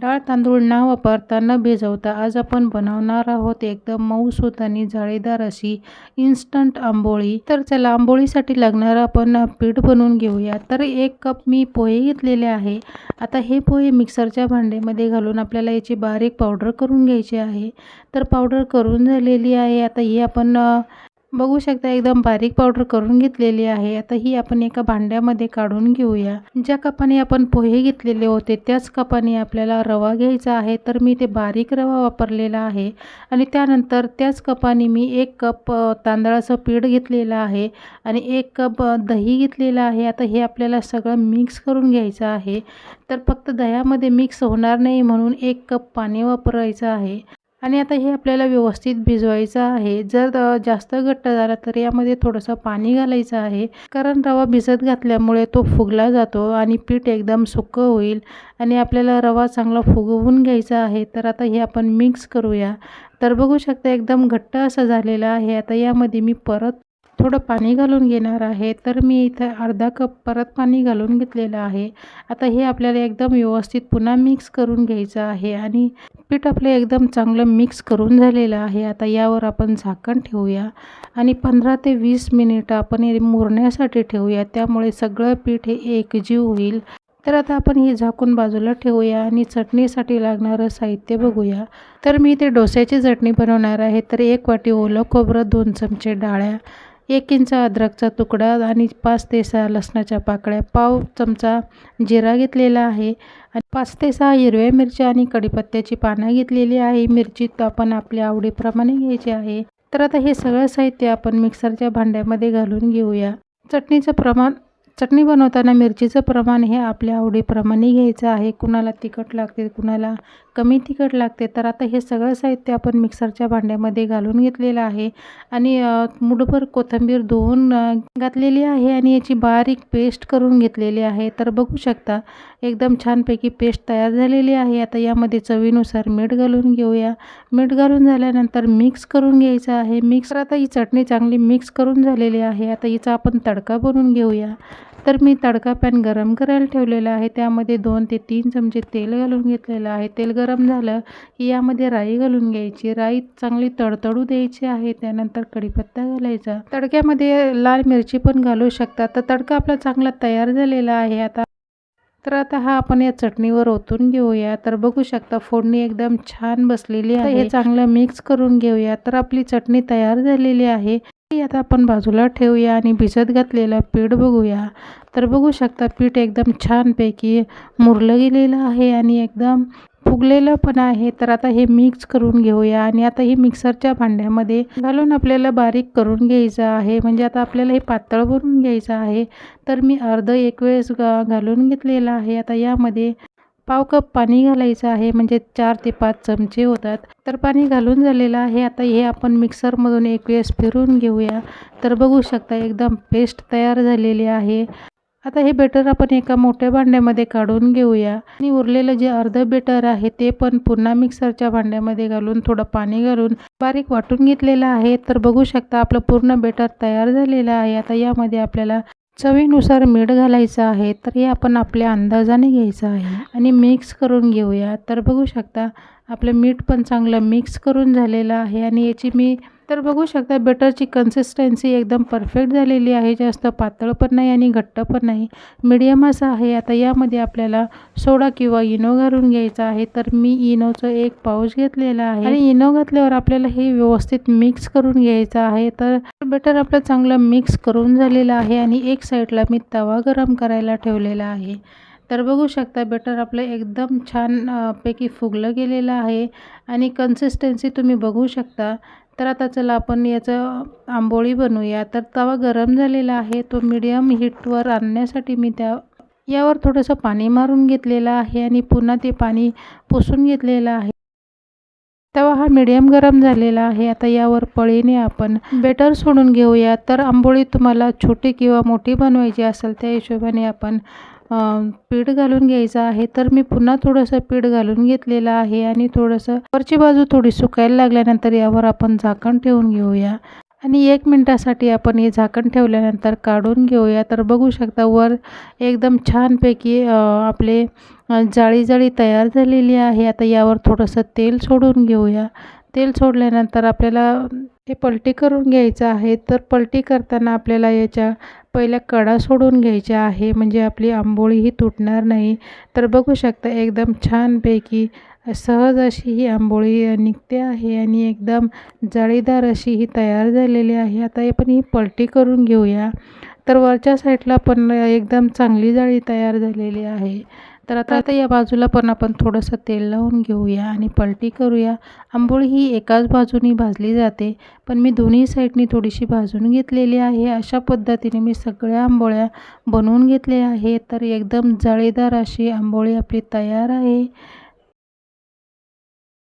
डाळ तांदूळ न वापरता न भिजवता आज आपण बनवणार आहोत एकदम मऊ आणि जाळीदार अशी इन्स्टंट आंबोळी. तर चला आंबोळीसाठी लागणारं आपण पीठ बनवून घेऊया. तर एक कप मी पोहे घेतलेले आहे. आता हे पोहे मिक्सरच्या भांड्यामध्ये घालून आपल्याला याची बारीक पावडर करून घ्यायची आहे. तर पावडर करून झालेली आहे. आता ही आपण बघू शकता एकदम बारीक पावडर करून घेतलेली आहे. आता ही आपण एका भांड्यामध्ये काढून घेऊया. ज्या कपाने आपण पोहे घेतलेले होते त्याच कपाने आपल्याला रवा घ्यायचा आहे. तर मी ते बारीक रवा वापरलेला आहे. आणि त्यानंतर त्याच कपाने मी एक कप तांदळाचं पीठ घेतलेलं आहे आणि एक कप दही घेतलेलं आहे. आता हे आपल्याला सगळं मिक्स करून घ्यायचं आहे. तर फक्त दह्यामध्ये मिक्स होणार नाही म्हणून एक कप पाणी वापरायचं आहे. आणि आता हे आपल्याला व्यवस्थित भिजवायचं आहे. जर जास्त घट्ट झाला तर यामध्ये थोडंसं पाणी घालायचं आहे. कारण रवा भिजत घातल्यामुळे तो फुगला जातो आणि पीठ एकदम सुकं होईल आणि आपल्याला रवा चांगला फुगवून घ्यायचा आहे. तर आता हे आपण मिक्स करूया. तर बघू शकता एकदम घट्ट असं झालेलं आहे. आता यामध्ये मी परत थोडं पाणी घालून घेणार आहे. तर मी इथं अर्धा कप परत पाणी घालून घेतलेलं आहे. आता हे आपल्याला एकदम व्यवस्थित पुन्हा मिक्स करून घ्यायचं आहे आणि पीठ आपलं एकदम चांगलं मिक्स करून झालेलं आहे. आता यावर आपण झाकण ठेवूया आणि पंधरा ते वीस मिनिटं आपण हे मुरण्यासाठी ठेवूया. त्यामुळे सगळं पीठ हे एकजीव होईल. तर आता आपण हे झाकून बाजूला ठेवूया आणि चटणीसाठी लागणारं साहित्य बघूया. तर मी ते डोस्याची चटणी बनवणार आहे. तर एक वाटी ओलं खोबरं दोन चमचे डाळ्या एक इंच अद्रकचा तुकडा आणि पाच ते सहा लसणाच्या पाकळ्या पाव चमचा जिरा घेतलेला आहे. आणि पाच ते सहा हिरव्या मिरच्या आणि कढीपत्त्याची पानं घेतलेली आहे. मिरची तर आपण आपल्या आवडीप्रमाणे घ्यायची आहे. तर आता हे सगळं साहित्य आपण मिक्सरच्या भांड्यामध्ये घालून घेऊया. चटणीचं प्रमाण चटणी बनवताना मिरचीचं प्रमाण हे आपल्या आवडीप्रमाणे घ्यायचं आहे. कुणाला तिखट लागते कुणाला कमी तिखट लागते. तर आता हे सगळं साहित्य आपण मिक्सरच्या भांड्यामध्ये घालून घेतलेलं आहे. आणि मुठभर कोथिंबीर धुवून घातलेली आहे आणि याची बारीक पेस्ट करून घेतलेली आहे. तर बघू शकता एकदम छानपैकी पेस्ट तयार झालेली आहे. आता यामध्ये चवीनुसार मीठ घालून घेऊया. मीठ घालून झाल्यानंतर मिक्स करून घ्यायचं आहे. मिक्सर आता ही चटणी चांगली मिक्स करून झालेली आहे. आता हिचा आपण तडका बनवून घेऊया. तर मी तडका पॅन गरम करायला ठेवलेला आहे. त्यामध्ये दोन ते तीन चमचे तेल घालून घेतलेलं आहे. तेल गरम झालं की यामध्ये राई घालून घ्यायची. राई चांगली तडतडू द्यायची आहे. त्यानंतर कढीपत्ता घालायचा. तडक्यामध्ये लाल मिरची पण घालू शकता. तर तडका आपला चांगला तयार झालेला आहे. आता तर आता हा आपण या चटणीवर ओतून घेऊया. तर बघू शकता फोडणी एकदम छान बसलेली आहे. हे चांगलं मिक्स करून घेऊया. तर आपली चटणी तयार झालेली आहे. आता आपण बाजूला ठेवूया आणि भिजत घातलेलं पीठ बघूया. तर बघू शकता पीठ एकदम छानपैकी मुरलं गेलेलं आहे आणि एकदम फुगलेलं पण आहे. तर आता हे मिक्स करून घेऊया आणि आता हे मिक्सरच्या भांड्यामध्ये घालून आपल्याला बारीक करून घ्यायचं आहे. म्हणजे आता आपल्याला हे पातळ बनवून घ्यायचं आहे. तर मी अर्ध एक वेळेस घालून घेतलेलं आहे. आता यामध्ये पाव कप पाणी घालायचं आहे म्हणजे चार ते पाच चमचे होतात. तर पाणी घालून झालेलं आहे. आता हे आपण मिक्सरमधून एक वेळेस फिरून घेऊया. तर बघू शकता एकदम पेस्ट तयार झालेली आहे. आता हे बेटर आपण एका मोठ्या भांड्यामध्ये काढून घेऊया. आणि उरलेलं जे अर्ध बेटर आहे ते पण पुन्हा मिक्सरच्या भांड्यामध्ये घालून थोडं पाणी घालून बारीक वाटून घेतलेलं आहे. तर बघू शकता आपलं पूर्ण बेटर तयार झालेलं आहे. आता यामध्ये आपल्याला चवीनुसार मीठ घालायचं आहे तर हे आपण आपल्या अंदाजाने घ्यायचं आहे. आणि मिक्स करून घेऊया. तर बघू शकता आपलं मीठ पण चांगलं मिक्स करून झालेलं आहे आणि याची मी तर बघू शकता बटरची कन्सिस्टन्सी एकदम परफेक्ट झालेली आहे. जास्त पातळ पण नाही आणि घट्ट पण नाही. मिडियम असं आहे. आता यामध्ये आपल्याला सोडा किंवा इनो घालून घ्यायचा आहे. तर मी इनोचं एक पाऊच घेतलेला आहे. आणि इनो घातल्यावर आपल्याला हे व्यवस्थित मिक्स करून घ्यायचं आहे. तर बटर आपलं चांगलं मिक्स करून झालेलं आहे. आणि एक साईडला मी तवा गरम करायला ठेवलेला आहे. तर बघू शकता बेटर आपलं एकदम छान पैकी फुगलं गेलेलं आहे आणि कन्सिस्टन्सी तुम्ही बघू शकता. तर आता चला आपण याचं आंबोळी बनवूया. तर तवा गरम झालेला आहे. तो मीडियम हीटवर आणण्यासाठी मी त्या यावर थोडंसं पाणी मारून घेतलेलं आहे आणि पुन्हा ते पाणी पुसून घेतलेलं आहे. तवा हा मीडियम गरम झालेला आहे. आता यावर पळीने आपण बेटर सोडून घेऊया. तर आंबोळी तुम्हाला छोटी किंवा मोठी बनवायची असेल त्या हिशोबाने आपण पीठ घालून घ्यायचं आहे. तर मी पुन्हा थोडंसं पीठ घालून घेतलेलं आहे आणि थोडंसं वरची बाजू थोडी सुकायला लागल्यानंतर यावर आपण झाकण ठेवून घेऊया. आणि एक मिनटासाठी आपण हे झाकण ठेवल्यानंतर काढून घेऊया. तर बघू शकता वर एकदम छानपैकी आपले जाळी जाळी तयार झालेली आहे. आता यावर थोडंसं तेल सोडून घेऊया. तेल सोडल्यानंतर आपल्याला हे पलटी करून घ्यायचं आहे. तर पलटी करताना आपल्याला याच्या पहिल्या कडा सोडून घ्यायच्या आहे म्हणजे आपली आंबोळी ही तुटणार नाही. तर बघू शकता एकदम छानपैकी सहज अशी ही आंबोळी निघते आहे आणि एकदम जाळीदार अशी ही तयार झालेली आहे. आता आपण ही पलटी करून घेऊया. तर वरच्या साईडला पण एकदम चांगली जाळी तयार झालेली आहे. तर आता आता या बाजूला पण आपण थोडंसं तेल लावून घेऊया आणि पलटी करूया. आंबोळी ही एकाच बाजूनी भाजली जाते पण मी दोन्ही साईडनी थोडीशी भाजून घेतलेली आहे. अशा पद्धतीने मी सगळ्या आंबोळ्या बनवून घेतल्या आहे तर एकदम जाळीदार अशी आंबोळी आपली तयार आहे.